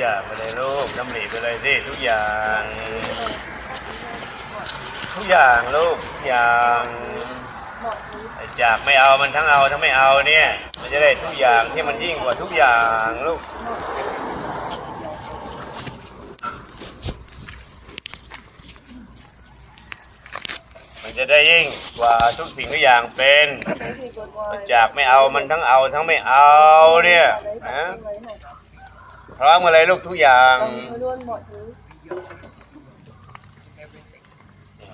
อย่างไปเลยลูกดำริไปเลยสิทุกอย่าง ทุกอย่างลูกทุกอย่างจากไม่เอามันทั้งเอาทั้งไม่เอาเนี่ย มันจะได้ทุกอย่างที่มันยิ่งกว่าทุกอย่างลูกมันจะได้ยิ่งกว่าทุกสิ่งทุกอย่างเป็นจากไม่เอามันทั้งเอาทั้งไม่เอาเนี่ยนะ พร้อมกันเลยลูกทุกอย่าง luôn mọi thứ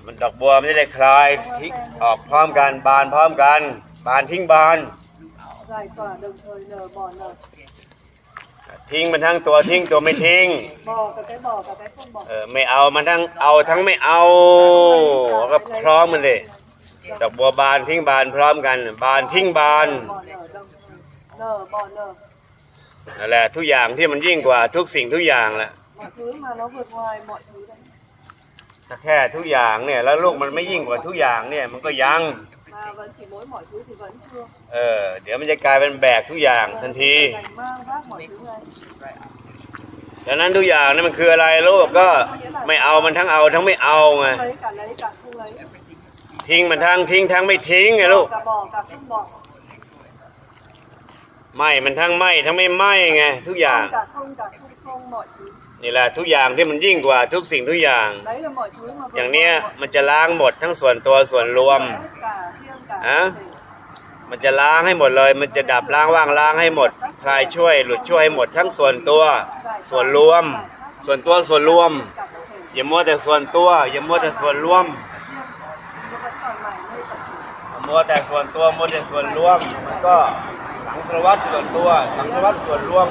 มันดอกบัวมันจะได้คลายทิ้งออกพร้อมกันบานพร้อมกัน บานทิ้งบาน giải tỏa đồng thời nở bỏ nở ทิ้งมันทั้งตัวทิ้งตัวไม่ทิ้ง bỏ cả cái bỏ cả cái không bỏ เออไม่เอามันทั้งเอาทั้งไม่เอาก็พร้อมมันเลยดอกบัวบานทิ้งบานพร้อมกัน บานทิ้งบาน bỏ nở đồng thời nở bỏ nở นั่นแหละทุกอย่างที่มันยิ่งกว่าทุกสิ่งทุกอย่างแหละ mọi thứ mà nó vượt ngoài mọi thứ đấy ถ้าแค่ทุกอย่างเนี่ย แล้วลูกมันไม่ยิ่งกว่าทุกอย่างเนี่ยมันก็ยัง mà vẫn chỉ mỗi mọi thứ thì vẫn chưa เออเดี๋ยวมันจะกลายเป็นแบกทุกอย่างทันที Cảnh mang vác mọi thứ này ดังนั้นทุกอย่างนี่มันคืออะไรลูกก็ไม่เอามันทั้งเอาทั้งไม่เอาไง lấy cả lấy cả không lấy ทิ้งมันทั้งทิ้งทั้งไม่ทิ้งไงลูก cả bỏ cả không bỏ ไม่มันทั้งไม่ทั้งไม่ไม่ไงทุกอย่าง cả không cả không không mọi thứ นี่แหละทุกอย่างที่มันยิ่งกว่าทุกสิ่งทุกอย่าง đấy là mọi thứ mà vượt อย่างเนี้ย mọi มันจะล้างหมดทั้งส่วนตัวส่วนรวม tất cả riêng cả Hả? thể. มันจะล้างให้หมดเลย มันจะดับล้างว่างล้างให้หมดคลายช่วย หลุดช่วยให้หมดทั้งส่วนตัว ส่วนรวม ส่วนตัวส่วนรวม cả thể อย่ามัวแต่ส่วนตัว อย่ามัวแต่ส่วนรวม nó vẫn còn mãi nơi tập trung มัวแต่ส่วนตัวมัวแต่ส่วนรวมมันก็ งสารวัตส่วนตัวสังสารวัตส่วนรวม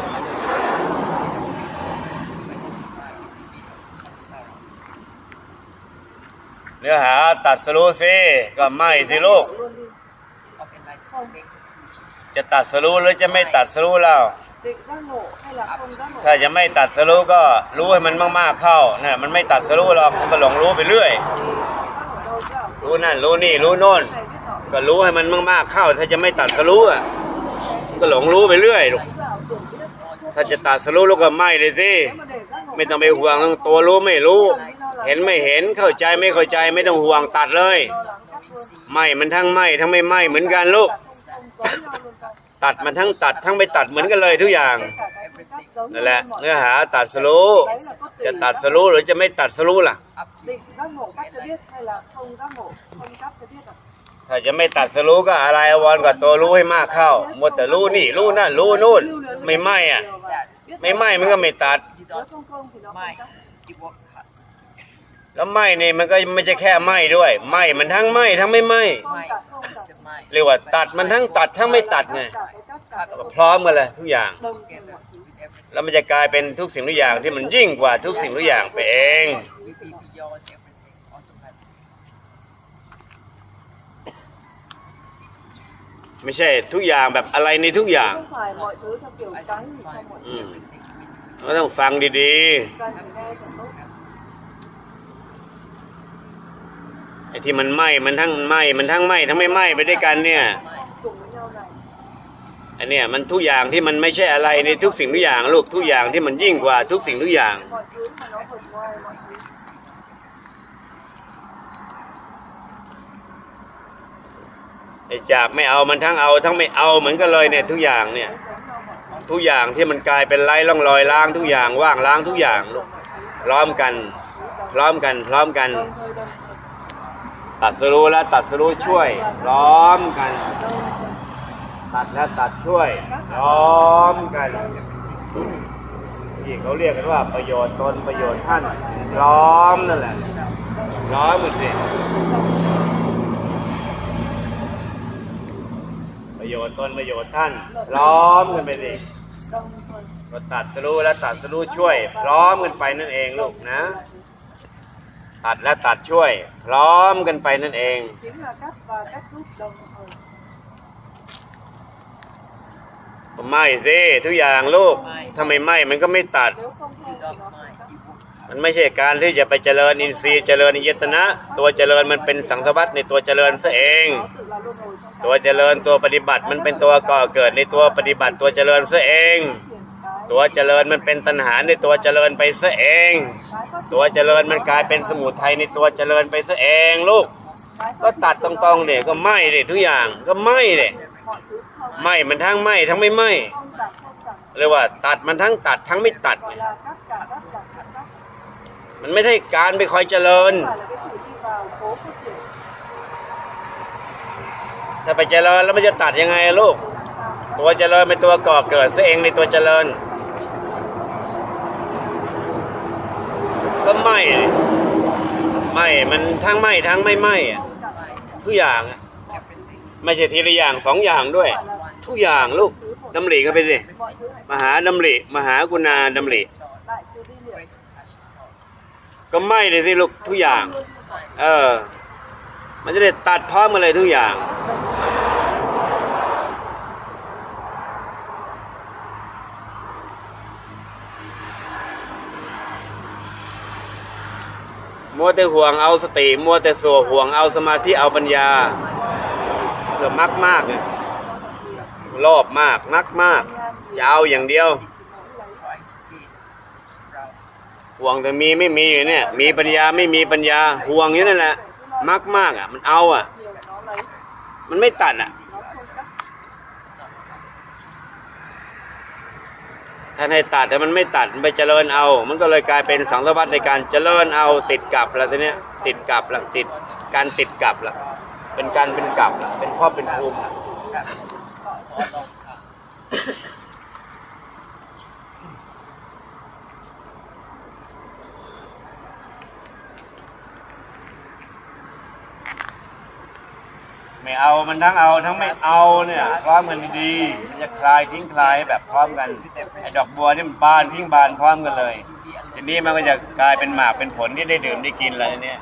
เนื้อหาตัดสรู้สิก็ไม่สิลูก จะตัดสรู้หรือจะไม่ตัดสรู้แล้ว ถ้าจะไม่ตัดสรู้ก็รู้ให้มันมากๆเข้านะมันไม่ตัดสรู้หรอกมันก็หลงรู้ไปเรื่อย รู้นั่นรู้นี่รู้โน่น ก็รู้ให้มันมากๆเข้า ถ้าจะไม่ตัดสรู้อะ ก็หลงรู้ไปเรื่อยลูกถ้าจะตัดสรู้ล้วก็ไม่เลยสิไม่ต้องไปห่วงเรื่องตัวรู้ไม่รู้ เห็นไม่เห็นเข้าใจไม่เข้าใจไม่ต้องห่วงตัดเลยไม่มันทั้งไม่ทั้งไม่ไม่เหมือนกันลูก ตัดมันทั้งตัดทั้งไม่ตัดเหมือนกันเลยทุกอย่างนั่นแหละเนื้อหาตัดสรู้จะตัดสรู้หรือจะไม่ตัดสรู้ล่ะ ถ้าจะไม่ตัดสรู้ก็อะไรอวรกับตัวรู้ให้มากเข้ามัวแต่รู้นี่รู้นั่นรู้นู่นไม่ไหมอะ ไม่ไหมมันก็ไม่ตัด แล้วไหมนี่มันก็ไม่ใช่แค่ไหมด้วยไหมมันทั้งไหมทั้งไม่ไหมเรียกว่าตัดมันทั้งตัดทั้งไม่ตัดไงพร้อมกันเลยทุกอย่าง แล้วมันจะกลายเป็นทุกสิ่งทุกอย่างที่มันยิ่งกว่าทุกสิ่งทุกอย่างไปเอง ไม่ใช่ทุกอย่างแบบอะไรในทุกอย่าง không phải mọi thứ theo kiểu cái gì trong mọi อืมก็ต้องฟังดี cần phải nghe thật tốt ๆไอ้ที่มันไหมมันทั้งไหมมันทั้งไหมทั้งไม่ไหมไปด้วยกันเนี่ย cùng với nhau này อันเนี้ยมันทุกอย่างที่มันไม่ใช่อะไรในทุกสิ่งทุกอย่างลูกทุกอย่างที่มันยิ่งกว่าทุกสิ่งทุกอย่าง mọi thứ mà nó vượt ngoài mọi thứ ไอ้จากไม่เอามันทั้งเอาทั้งไม่เอาเหมือนกันเลยเนี่ยทุกอย่างเนี่ย ทุกอย่างที่มันกลายเป็นไร้ร่องรอยล้างทุกอย่างว่างล้างทุกอย่างลูกพร้อมกัน พร้อมกัน พร้อมกัน ตัดสรู้และตัดสรู้ช่วย พร้อมกัน ตัดและตัดช่วย พร้อมกันที่เขาเรียกกันว่าประโยชน์ตนประโยชน์ท่านพร้อมนั่นแหละพร้อมหมดสิ ประโยชน์ตนประโยชน์ท่านพร้อมกันไปสิ đồng thời ก็ตัดสรู้และตัดสรู้ช่วยพร้อมกันไปนั่นเองลูกนะ ตัดและตัดช่วยพร้อมกันไปนั่นเอง chính là cắt và cắt rút đồng thời ไม่สิทุกอย่างลูกถ้าไม่ไหมมันก็ไม่ตัด มันไม่ใช่การที่จะไปเจริญอินทรีย์เจริญยตนะ ตัวเจริญมันเป็นสังสวัตในตัวเจริญซะเอง ตัวเจริญตัวปฏิบัติมันเป็นตัวก่อเกิดในตัวปฏิบัติตัวเจริญซะเอง ตัวเจริญมันเป็นตัณหาในตัวเจริญไปซะเอง ตัวเจริญมันกลายเป็นสมุทัยในตัวเจริญไปซะเองลูก ก็ตัดตรงๆเด็กก็ไหม้เด็ทุกอย่างก็ไหม้เด็ไหม้มันทั้งไหม้ทั้งไม่ไหม้เรียกว่าตัดมันทั้งตัดทั้งไม่ตัด gọi là cắt มันไม่ใช่การไปคอยเจริญ ถ้าไปเจริญแล้วมันจะตัดยังไงลูก ตัวเจริญเป็นตัวก่อเกิดซะเองในตัวเจริญ ก็ไม้ดิไม้มันทั้งไม้ทั้งไม่ไม้อะทุกอย่างไม่ใช่ทีละอย่างสองอย่างด้วย ทุกอย่างลูกดำริก็ไปสิมหาดำริมหากุณาดำริ ก็ไหม้เลยสิลูกทุกอย่าง เออ มันจะได้ตัดพร้อมกันเลยทุกอย่าง มัวแต่ห่วงเอาสติ มัวแต่สัวห่วงเอาสมาธิเอาปัญญาเกือบมักมากเนี่ยรอบมากมักมากจะเอาอย่างเดียว ห่วงแต่มีไม่มีอยู่เนี่ย มีปัญญาไม่มีปัญญาห่วงอยู่นั่นแหละมักมากอะ มันเอาอะ มันไม่ตัดอะท่านให้ตัดแต่มันไม่ตัดมันไปเจริญเอา มันก็เลยกลายเป็นสังสวัตในการเจริญเอาติดกับแล้วทีเนี้ยติดกับละติดการติดกับละเป็นการเป็นกับละเป็นครอบเป็นภูมิ ไม่เอามันทั้งเอาทั้งไม่เอาเนี่ยพร้อมกันดีๆมันจะคลายทิ้งคลายแบบพร้อมกันไอ้ดอกบัวนี่มันบานทิ้งบานพร้อมกันเลย ทีนี้มันก็จะกลายเป็นหมากเป็นผลที่ได้ดื่มได้กินแล้วทีเนี้ย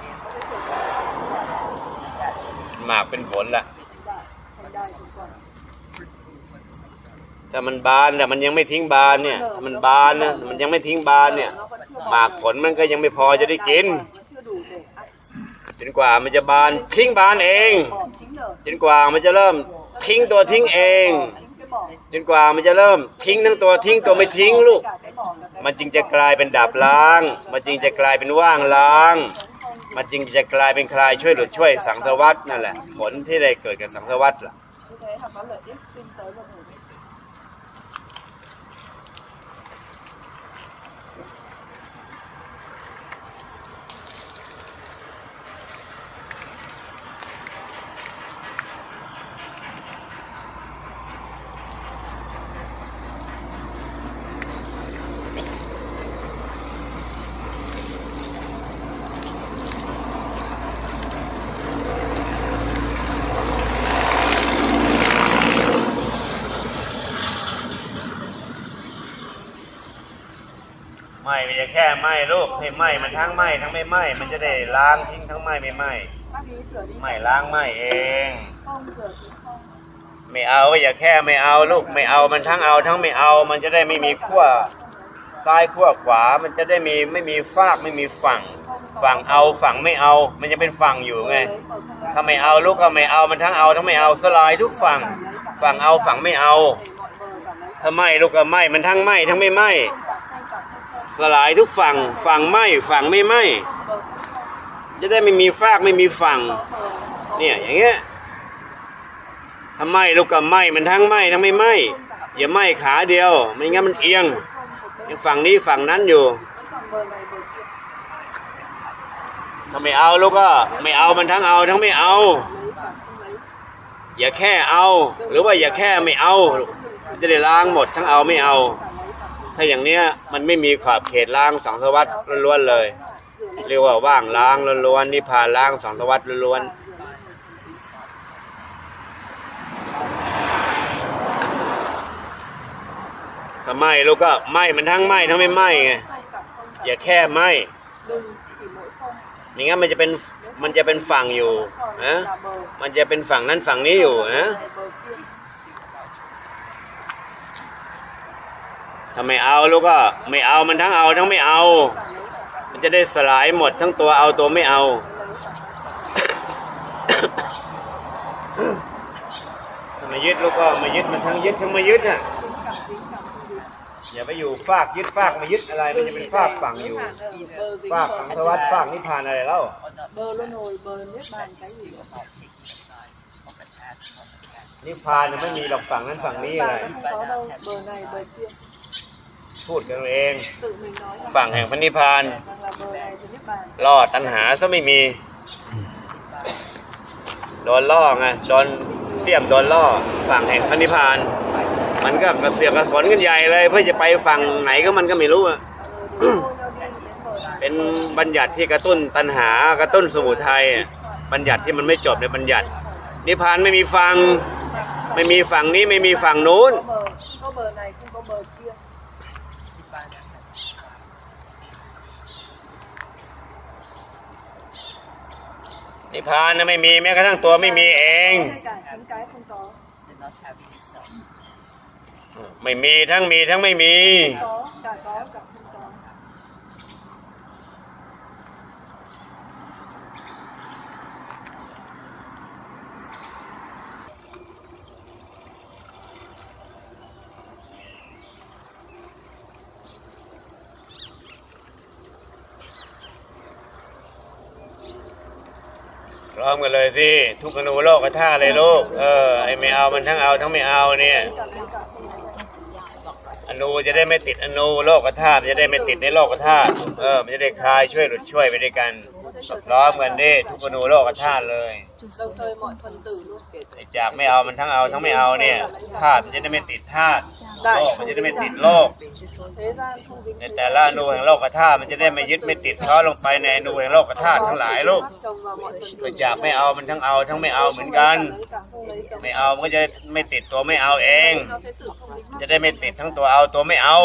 เป็นหมากเป็นผลละ thành đài thực phẩm ถ้ามันบานแต่มันยังไม่ทิ้งบานเนี่ย มันบานนะมันยังไม่ทิ้งบานเนี่ย หมากผลมันก็ยังไม่พอจะได้กินจนกว่ามันจะบานทิ้งบานเอง จนกว่ามันจะเริ่มทิ้งตัวทิ้งเอง จนกว่ามันจะเริ่มทิ้งทั้งตัวทิ้งตัวไม่ทิ้งลูก มันจึงจะกลายเป็นดาบล้าง มันจึงจะกลายเป็นว่างล้าง มันจึงจะกลายเป็นคลายช่วยหลุดช่วยสังสารวัตนั่นแหละ ผลที่ได้เกิดกับสังสารวัตล่ะ ไหม้ไม่ใช่แค่ไหม้ลูกให้ไหม้มันทั้งไหม้ทั้งไม่ไหม้มันจะได้ล้างทิ้งทั้งไหม้ไม่ไหม้ bác ý rửa đi ไหม้ล้างไหม้เอง không rửa chính không ไม่เอาอย่าแค่ไม่เอาลูกไม่เอามันทั้งเอาทั้งไม่เอามันจะได้ไม่มีขั้วซ้ายขั้วขวามันจะได้มีไม่มีฟากไม่มีฝั่ง ฝั่งเอาฝั่งไม่เอา มันจะเป็นฝั่งอยู่ไง lấy mở không ra ถ้าไม่เอาลูกก็ไม่เอามันทั้งเอาทั้งไม่เอาสลายทุกฝั่ง ฝั่งเอาฝั่งไม่เอา để mọi vờ cảm thấy ถ้าไม่ลูกก็ไม่มันทั้งไม่ทั้งไม่ไม่ không cảm không cảm không สลายทุกฝั่ง ฝั่งไหมฝั่งไม่ไหมจะได้ไม่มีฟากไม่มีฝั่ง เนี่ยอย่างเงี้ยถ้าไมลูกก็ไหมมันทั้งไหมทั้งไม่ไหมอย่าไหมขาเดียว ไม่งั้นมันเอียงยังฝั่งนี้ฝั่งนั้นอยู่ถ้าไม่เอาลูกก็ไม่เอามันทั้งเอาทั้งไม่เอา อย่าแค่เอา หรือว่าอย่าแค่ไม่เอา จะได้ล้างหมดทั้งเอาไม่เอา cả lấy cả không ถ้าอย่างเนี้ยมันไม่มีขอบเขตล้างสังสวัตล้วนๆเลย เรียกว่าว่างล้างล้วนๆนิพพานล้างสังสวัตล้วนๆถ้าไหม่ลูกก็ไหม่มันทั้งไหม่ทั้งไม่ไหม่ไงอย่าแค่ไหม่ đừng chỉ mỗi không อย่างงั้นมันจะเป็นมันจะเป็นฝั่งอยู่นะมันจะเป็นฝั่งนั้นฝั่งนี้อยู่นะ ถ้าไม่เอาลูกก็ไม่เอามันทั้งเอาทั้งไม่เอา มันจะได้สลายหมดทั้งตัวเอาตัวไม่เอา ถ้าไม่ยึดลูกก็ไม่ยึดมันทั้งยึดทั้งไม่ยึดอะอย่าไปอยู่ฟากยึดฟากมายึดอะไรมันจะเป็นฟากฝังอยู่ฟากสังสวัสดิ์ฟากนิพพานอะไรเล่านิพพานเนี่ยไม่มีหรอกฝั่งนั้นฝั่งนี้อะไร พูดกันเอง tự mình nói là ฝั่งแห่งพระนิพพาน rằng là bờ này thì niết bàn ล่อตัณหาซะไม่มี โดนล่อไงโดนเสียมโดนล่อ ฝั่งแห่งพระนิพพาน มันก็กระเสือกกระสนกันใหญ่เลย เพื่อจะไปฝั่งไหนก็มันก็ไม่รู้อะ Ờ, thôi đâu đi đến bờ này เป็นบัญญัติที่กระตุ้นตัณหากระตุ้นสมุทัยอะบัญญัติที่มันไม่จบในบัญญัติ นิพพานไม่มีฝั่งไม่มีฝั่งนี้ไม่มีฝั่งนู้น có bờ có bờ này không có bờ kia นิพพานนะไม่มีแม้กระทั่งตัวไม่มีเอง ngay cả chính cái không có ไม่มีทั้งมีทั้งไม่มี có cả có cả พร้อมกันเลยสิทุกขณูโลกท่าเลยลูก เออไอไม่เอามันทั้งเอาทั้งไม่เอาเนี่ย cả bên cả không có อนูจะได้ไม่ติดอนูโลกธาตุมันจะได้ไม่ติดในโลกธาตุเออมันจะได้คลายช่วยหลุดช่วยไปด้วยกันก็พร้อมกันดิทุกขณูโลกธาตุเลย đồng thời mọi phần tử luôn kể ไอ้จากไม่เอามันทั้งเอาทั้งไม่เอาเนี่ยธาตุมันจะได้ไม่ติดธาตุ โลกมันจะได้ไม่ติดโลก ในแต่ละอนูแห่งโลกธาตุมันจะได้ไม่ยึดไม่ติดท้อลงไปในอนูแห่งโลกธาตุทั้งหลายลูก chồng vào mọi phần ก็ tử จากไม่เอามันทั้งเอาทั้งไม่เอาเหมือนกัน ไม่เอามันก็จะไม่ติดตัวไม่เอาเอง จะได้ไม่ติดทั้งตัวเอาตัวไม่เอา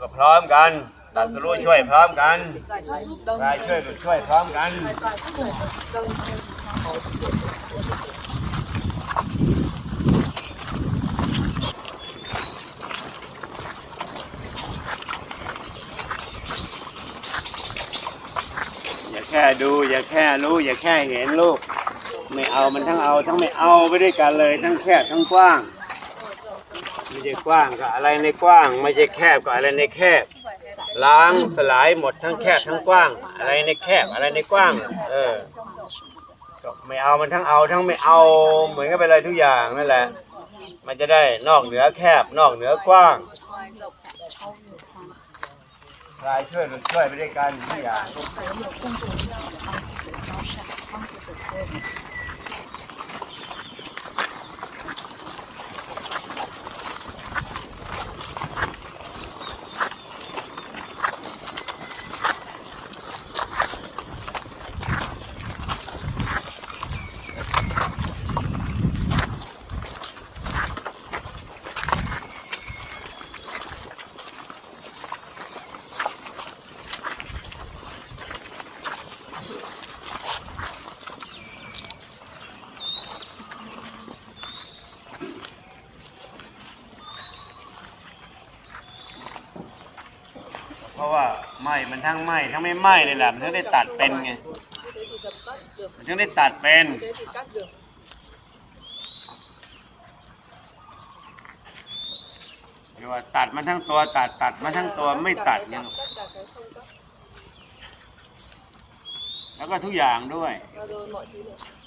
ก็พร้อมกันตัดสู้ช่วยพร้อมกัน giải thoát giúp đông กายช่วยหลุดช่วยพร้อมกัน giải thoát giúp đông อย่าแค่ ดู อย่าแค่รู้ อย่าแค่เห็นลูก ไม่เอามันทั้งเอา ทั้งไม่เอาไปด้วยกันเลย ทั้งแคบทั้งกว้าง ไม่ใช่กว้างกับอะไรในกว้าง ไม่ใช่แคบกับอะไรในแคบ ล้างสลายหมดทั้งแคบทั้งกว้าง อะไรในแคบอะไรในกว้าง เออไม่เอามันทั้งเอาทั้งไม่เอา เหมือนกันไปเลยทุกอย่างนั่นแหละ มันจะได้นอกเหนือแคบนอกเหนือกว้าง ลายช่วยกันช่วยไปด้วยกันทุกอย่าง เพราะว่าไหมมันทั้งไหมทั้งไม่ไหมเลยแหละมันถึงได้ตัดเป็นไงมันถึงได้ตัดเป็น เรียกว่าตัดมันทั้งตัวตัดตัดมันทั้งตัวไม่ตัดเนี่ยแล้วก็ทุกอย่างด้วย rồi mọi thứ nữa